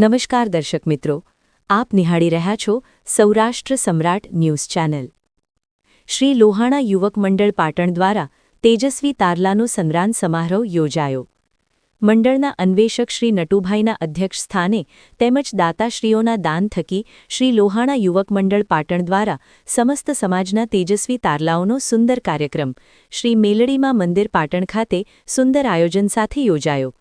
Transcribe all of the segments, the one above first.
નમસ્કાર દર્શક મિત્રો, આપ નિહાળી રહ્યા છો સૌરાષ્ટ્ર સમ્રાટ ન્યૂઝ ચેનલ. શ્રી લોહાણા યુવક મંડળ પાટણ દ્વારા તેજસ્વી તારલાનો સંરાન સમારોહ યોજાયો. મંડળના અન્વેષક શ્રી નટુભાઈના અધ્યક્ષ સ્થાને તેમજ દાતાશ્રીઓના દાન થકી શ્રી લોહાણા યુવક મંડળ પાટણ દ્વારા સમસ્ત સમાજના તેજસ્વી તારલાઓનો સુંદર કાર્યક્રમ શ્રી મેલડીમાં મંદિર પાટણ ખાતે સુંદર આયોજન સાથે યોજાયો.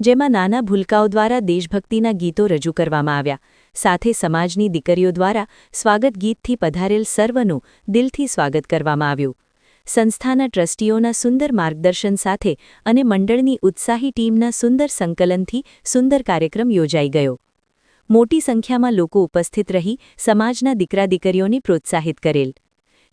જેમાં નાના ભૂલકાઓ દ્વારા દેશભક્તિના ગીતો રજૂ કરવામાં આવ્યા. સાથે સમાજની દીકરીઓ દ્વારા સ્વાગત ગીતથી પધારેલ સર્વનું દિલથી સ્વાગત કરવામાં આવ્યું. સંસ્થાના ટ્રસ્ટીઓના સુંદર માર્ગદર્શન સાથે અને મંડળની ઉત્સાહી ટીમના સુંદર સંકલનથી સુંદર કાર્યક્રમ યોજાઈ ગયો. મોટી સંખ્યામાં લોકો ઉપસ્થિત રહી સમાજના દીકરા દીકરીઓને પ્રોત્સાહિત કરેલ.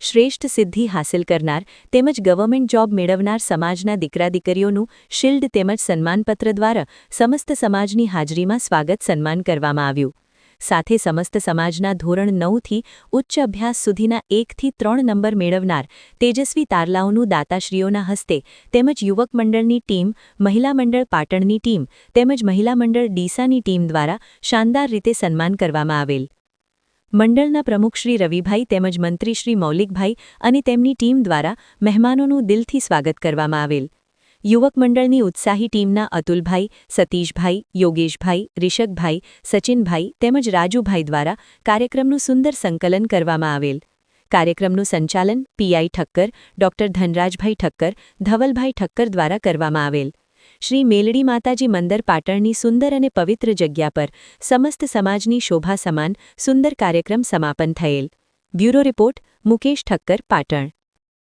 શ્રેષ્ઠ સિદ્ધિ હાંસિલ કરનાર તેમજ ગવર્મેન્ટ જોબ મેળવનાર સમાજના દીકરા દીકરીઓનું શિલ્ડ તેમજ સન્માનપત્ર દ્વારા સમસ્ત સમાજની હાજરીમાં સ્વાગત સન્માન કરવામાં આવ્યું. સાથે સમસ્ત સમાજના ધોરણ નવથી ઉચ્ચ અભ્યાસ સુધીના એકથી ત્રણ નંબર મેળવનાર તેજસ્વી તારલાઓનું દાતાશ્રીઓના હસ્તે તેમજ યુવક મંડળની ટીમ, મહિલા મંડળ પાટણની ટીમ તેમજ મહિલા મંડળ ડીસાની ટીમ દ્વારા શાનદાર રીતે સન્માન કરવામાં આવેલ. મંડળના પ્રમુખ શ્રી રવિભાઈ તેમજ મંત્રી શ્રી મૌલિકભાઈ અને તેમની ટીમ દ્વારા મહેમાનોનું દિલથી સ્વાગત કરવામાં આવેલ. યુવક મંડળની ઉત્સાહી ટીમના અતુલભાઈ, સતીશભાઈ, યોગેશભાઈ રિષકભાઈ સચિનભાઈ તેમજ રાજુભાઈ દ્વારા કાર્યક્રમનું સુંદર સંકલન કરવામાં આવેલ. કાર્યક્રમનું સંચાલન પીઆઈ ઠક્કર, ડોક્ટર ધનરાજભાઈ ઠક્કર, ધવલભાઈ ઠક્કર દ્વારા કરવામાં આવેલ. શ્રી મેલડી માતાજી મંદિર પાટણની સુંદર અને પવિત્ર જગ્યા પર સમસ્ત સમાજની શોભા સમાન સુંદર કાર્યક્રમ સમાપન થયેલ. Bureau report Mukesh Thakkar, Patan.